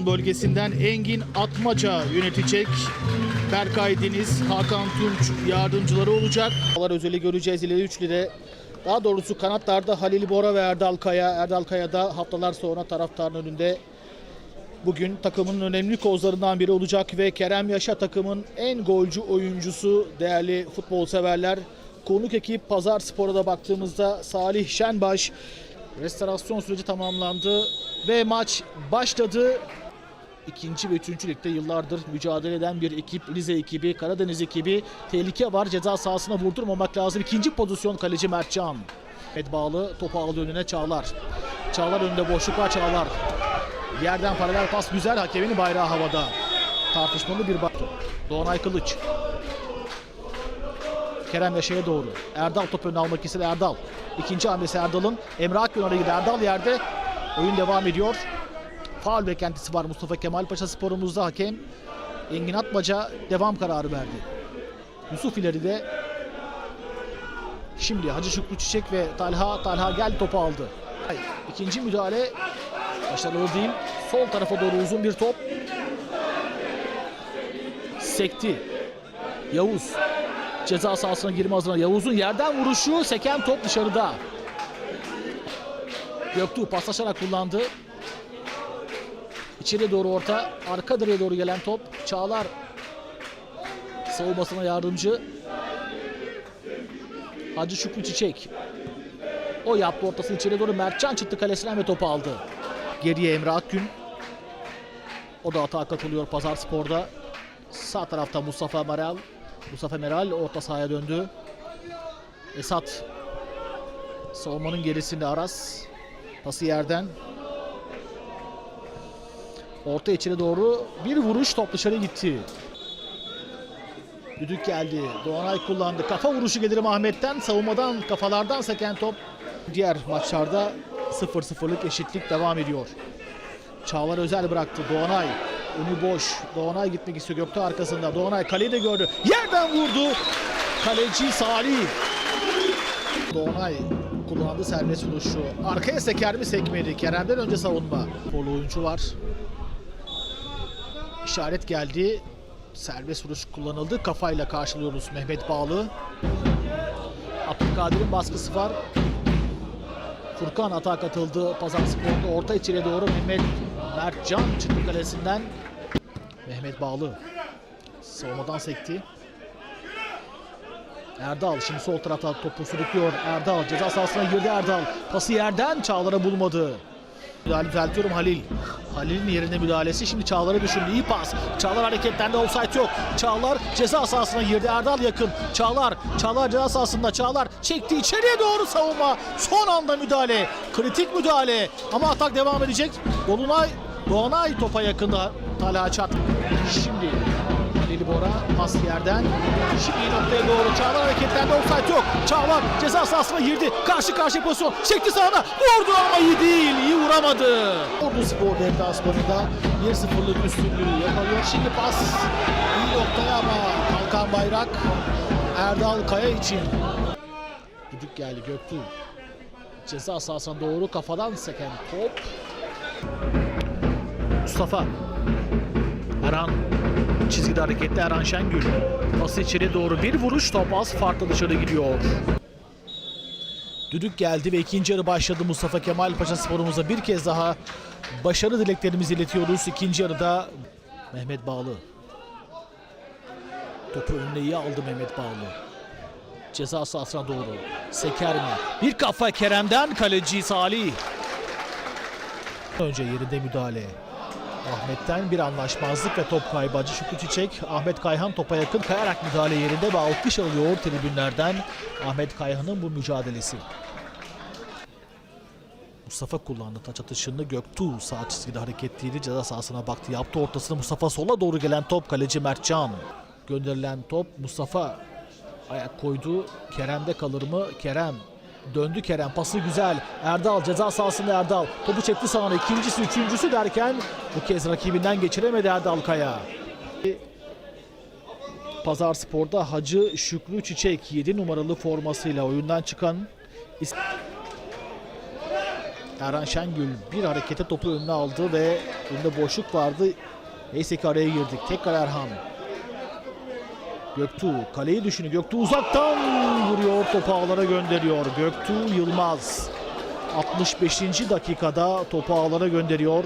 Trabzon bölgesinden Engin Atmaca yönetecek. Berkay Deniz, Hakan Tunç yardımcıları olacak. Özeli göreceğiz ileri üçlüde. Daha doğrusu kanatlarda Halil Bora ve Erdal Kaya. Erdal Kaya da haftalar sonra taraftarın önünde bugün takımın önemli kozlarından biri olacak ve Kerem Yaşa takımın en golcü oyuncusu değerli futbol severler. Konuk ekip Pazar Spor'a da baktığımızda Salih Şenbaş restorasyon süreci tamamlandı ve maç başladı. İkinci ve üçüncü ligde yıllardır mücadele eden bir ekip, Rize ekibi, Karadeniz ekibi. Tehlike var, ceza sahasına vurdurmamak lazım. İkinci pozisyon kaleci Mertcan. Ed bağlı, topu aldı önüne Çağlar. Çağlar önünde boşluk var Çağlar. Yerden paralel pas güzel, hakemin bayrağı havada. Tartışmalı bir bak. Doğanay Kılıç. Kerem Yaşar'a doğru. Erdal top önüne almak istedi Erdal. İkinci hamlesi Erdal'ın. Emre Akgün oraya gidiyor. Erdal yerde. Oyun devam ediyor. Faul beklentisi var Mustafa Kemal Paşa sporumuzda hakem. Engin Atmaca devam kararı verdi. Yusuf ileride. Şimdi Hacı Şükrü Çiçek ve Talha. Talha gel topu aldı. İkinci müdahale başarılı değil. Sol tarafa doğru uzun bir top. Sekti. Yavuz. Ceza sahasına girme hazırına. Yavuz'un yerden vuruşu. Seken top dışarıda. Göktuğ paslaşarak kullandı. İçeri doğru orta. Arka direğe doğru gelen top. Çağlar savunmasına yardımcı. Hacı Şükrü Çiçek. O yaptı ortasını içeri doğru. Mertcan çıktı kalesinden ve topu aldı. Geriye Emre Akgün. O da atağa katılıyor Pazar Spor'da. Sağ tarafta Mustafa Meral. Mustafa Meral orta sahaya döndü. Esat savunmanın gerisinde Aras. Pası yerden. Orta içeri doğru bir vuruş top dışarı gitti. Düdük geldi. Doğanay kullandı. Kafa vuruşu gelir Ahmet'ten. Savunmadan kafalardan seken top. Diğer maçlarda 0-0'lık eşitlik devam ediyor. Çağlar Özel bıraktı. Doğanay önü boş. Doğanay gitmek istiyor. Gökte arkasında. Doğanay kaleyi de gördü. Yerden vurdu. Kaleci Salih. Doğanay kullandı serbest vuruşu. Arkaya seker mi sekmedi. Kerem'den önce savunma. Polo oyuncu var. İşaret geldi. Serbest vuruş kullanıldı. Kafayla karşılıyoruz Mehmet Bağlı. Abdülkadir'in baskısı var. Furkan atağa katıldı. Pazar Spor'da orta içeriye doğru Mehmet Mertcan çıktı kalesinden. Mehmet Bağlı. Savunmadan sekti. Erdal şimdi sol tarafta topu sürüklüyor. Erdal ceza sahasına girdi Erdal. Pası yerden Çağlar'a bulmadı. Müdahale düzeltiyorum Halil. Halil'in yerine müdahalesi şimdi Çağlar'a düşündü. İyi pas. Çağlar hareketlendi. Offside yok. Çağlar ceza sahasına girdi. Erdal yakın. Çağlar. Çağlar ceza sahasında. Çağlar çekti. içeriye doğru savunma. Son anda müdahale. Kritik müdahale. Ama atak devam edecek. Dolunay. Doğanay topa yakında. Talha Çat. Şimdi Halil Bora pas yerden. Şimdi noktaya doğru Çağlar hareketlendi. Offside yok. Çağlar ceza sahasına girdi. Karşı karşı pozisyon. Çekti sağına. Vurdu ama iyi değil. iyi vuramadı. Ordu Spor deplasmanında 1-0'lık üstünlüğü yakalıyor. Şimdi pas iyi noktaya ama kalkan bayrak Erdal Kaya için. Düdük geldi Göktuğ. Ceza sahasına doğru kafadan seken top. Mustafa. Erhan çizgide hareketli Erhan Şengül. Pası içeri doğru bir vuruş top az farklı dışarı gidiyor. Düdük geldi ve ikinci yarı başladı Mustafa Kemal Paşa sporumuza bir kez daha başarı dileklerimizi iletiyoruz. İkinci yarıda Mehmet Bağlı. Topu önüne iyi aldı Mehmet Bağlı. Ceza sahasına doğru. Seker mi? Bir kafa Kerem'den kaleci Salih. Önce yerinde müdahale. Ahmet'ten bir anlaşmazlık ve top kaybı Hacı Şükrü Çiçek. Ahmet Kayhan topa yakın kayarak müdahale yerinde ve alkış alıyor tribünlerden. Ahmet Kayhan'ın bu mücadelesi. Mustafa kullandı taç atışını. Göktuğ sağ çizgide hareketliydi. Ceza sahasına baktı. Yaptı ortasını Mustafa sola doğru gelen top kaleci Mertcan. Gönderilen top Mustafa ayak koydu. Kerem'de kalır mı? Kerem Döndü Kerem pası güzel. Erdal ceza sahasında Erdal. Topu çekti sağına ikincisi üçüncüsü derken bu kez rakibinden geçiremedi Erdal Kaya. Pazar Spor'da Hacı Şükrü Çiçek 7 numaralı formasıyla oyundan çıkan Erhan Şengül bir harekete topu önüne aldı ve Önünde boşluk vardı. Neyse ki araya girdik. Tekrar Erhan. Göktuğ kaleyi düşünüyor. Göktuğ uzaktan vuruyor. Topu ağlara gönderiyor. Göktuğ Yılmaz. 65. dakikada topu ağlara gönderiyor.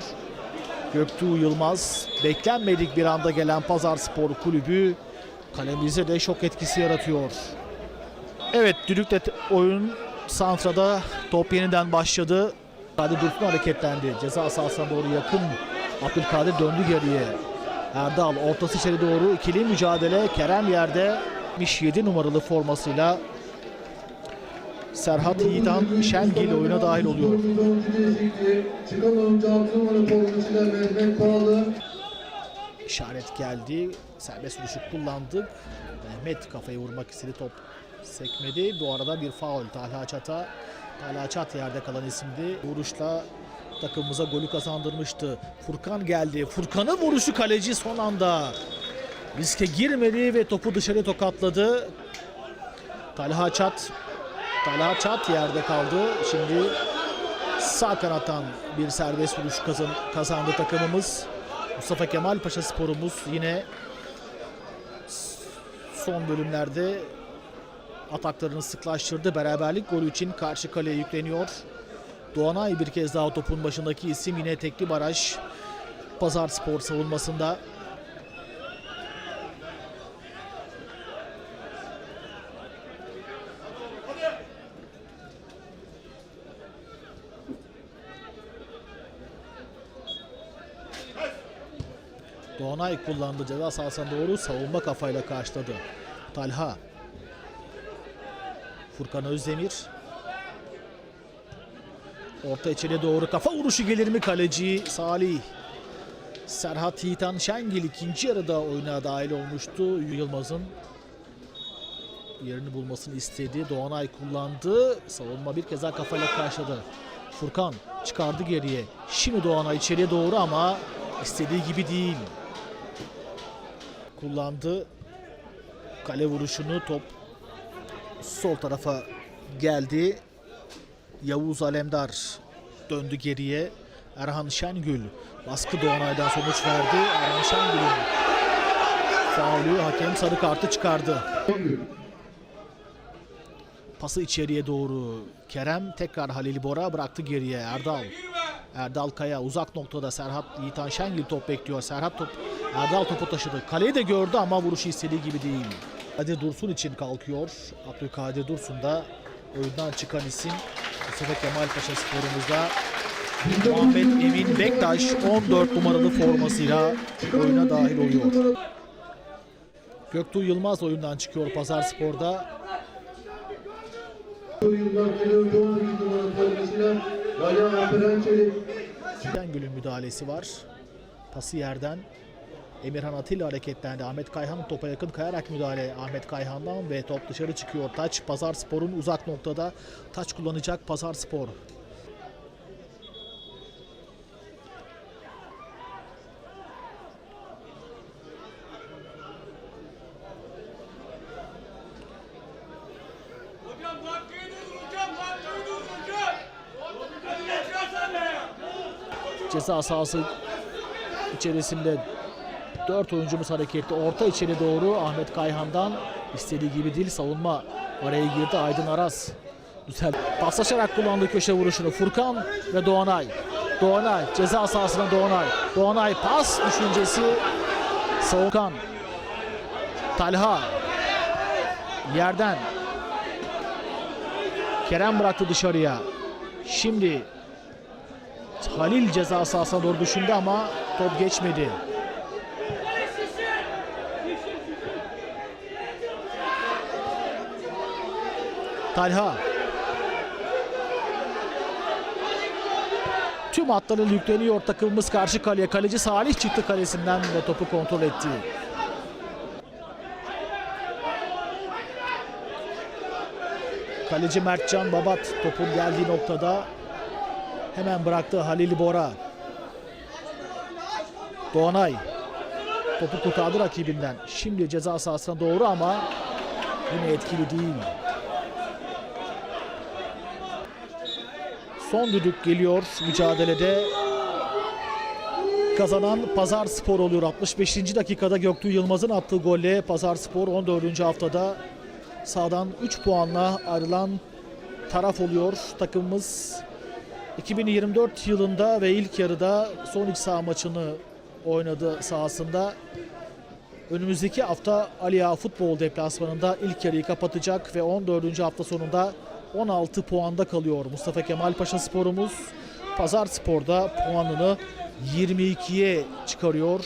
Göktuğ Yılmaz. Beklenmedik bir anda gelen Pazar Spor Kulübü kalemize de şok etkisi yaratıyor. Evet düdükle oyun Santra'da top yeniden başladı. Kadir Dursun hareketlendi. Ceza sahasına doğru yakın. Abdülkadir döndü geriye. Erdal ortası içeri doğru ikili mücadele. Kerem yerde 77 numaralı formasıyla Serhat Yiğitan Şengil oyuna dahil oluyor. Oyuncu değişikliği. Çıkan oyuncu 6 numara formasıyla Mehmet Pahalı. İşaret geldi. Serbest vuruşu kullandık. Mehmet kafayı vurmak istedi top sekmedi. Bu arada bir faul Talha Çat'a. Talha Çat yerde kalan isimdi. Vuruşla takımımıza golü kazandırmıştı. Furkan geldi. Furkan'ın vuruşu kaleci son anda. Riske girmedi ve topu dışarı tokatladı. Talha Çat Talha Çat yerde kaldı. Şimdi sağ kanattan bir serbest vuruş kazan, kazandı takımımız. Mustafa Kemal Paşa sporumuz yine son bölümlerde ataklarını sıklaştırdı. Beraberlik golü için karşı kaleye yükleniyor. Doğanay bir kez daha topun başındaki isim yine tekli baraj. Pazar Spor savunmasında. Doğanay kullandı ceza sahasına doğru savunma kafayla karşıladı. Talha. Furkan Özdemir. Orta içeri doğru kafa vuruşu gelir mi kaleci Salih. Serhat Yiğitan Şengil ikinci yarıda oyuna dahil olmuştu. Yılmaz'ın yerini bulmasını istedi. Doğanay kullandı. Savunma bir kez daha kafayla karşıladı. Furkan çıkardı geriye. Şimdi Doğanay içeriye doğru ama istediği gibi değil kullandı. Kale vuruşunu top sol tarafa geldi. Yavuz Alemdar döndü geriye. Erhan Şengül baskı Doğanay'dan sonuç verdi. Erhan Şengül'ün faulü hakem sarı kartı çıkardı. Pası içeriye doğru Kerem tekrar Halil Bora bıraktı geriye Erdal. Erdal Kaya uzak noktada Serhat Yiğitan Şengil top bekliyor. Serhat top Erdal topu taşıdı. Kaleyi de gördü ama vuruşu istediği gibi değil. Kadir Dursun için kalkıyor. Abdülkadir Dursun da oyundan çıkan isim. Mustafa Kemal Paşa sporumuzda Muhammed Emin Bektaş 14 numaralı formasıyla oyuna dahil oluyor. Göktuğ Yılmaz oyundan çıkıyor Pazar Spor'da. Yılmaz geliyor 18 numara formasıyla Gaya Alperen Çelik. Şengül'ün müdahalesi var. Pası yerden Emirhan Atilla hareketlendi. Ahmet Kayhan topa yakın kayarak müdahale Ahmet Kayhan'dan ve top dışarı çıkıyor. Taç Pazar Spor'un uzak noktada taç kullanacak Pazar Spor. Ceza sahası içerisinde 4 oyuncumuz hareketli. Orta içeri doğru Ahmet Kayhan'dan istediği gibi değil savunma araya girdi Aydın Aras. Güzel paslaşarak kullandığı köşe vuruşunu Furkan ve Doğanay. Doğanay ceza sahasına Doğanay. Doğanay pas düşüncesi Savunkan. Talha yerden Kerem bıraktı dışarıya. Şimdi Halil ceza sahasına doğru düşündü ama top geçmedi. Talha. Tüm hatları yükleniyor takımımız karşı kaleye. Kaleci Salih çıktı kalesinden ve topu kontrol etti. Kaleci Mertcan Babat topun geldiği noktada hemen bıraktı Halil Bora. Doğanay topu kurtardı rakibinden. Şimdi ceza sahasına doğru ama yine etkili değil. Son düdük geliyor mücadelede. kazanan Pazar Spor oluyor. 65. dakikada Göktuğ Yılmaz'ın attığı golle Pazar Spor 14. haftada sağdan 3 puanla ayrılan taraf oluyor. Takımımız 2024 yılında ve ilk yarıda son iç saha maçını oynadı sahasında. Önümüzdeki hafta Aliya Futbol deplasmanında ilk yarıyı kapatacak ve 14. hafta sonunda 16 puanda kalıyor. Mustafa Kemal Paşa sporumuz Pazar Spor'da puanını 22'ye çıkarıyor.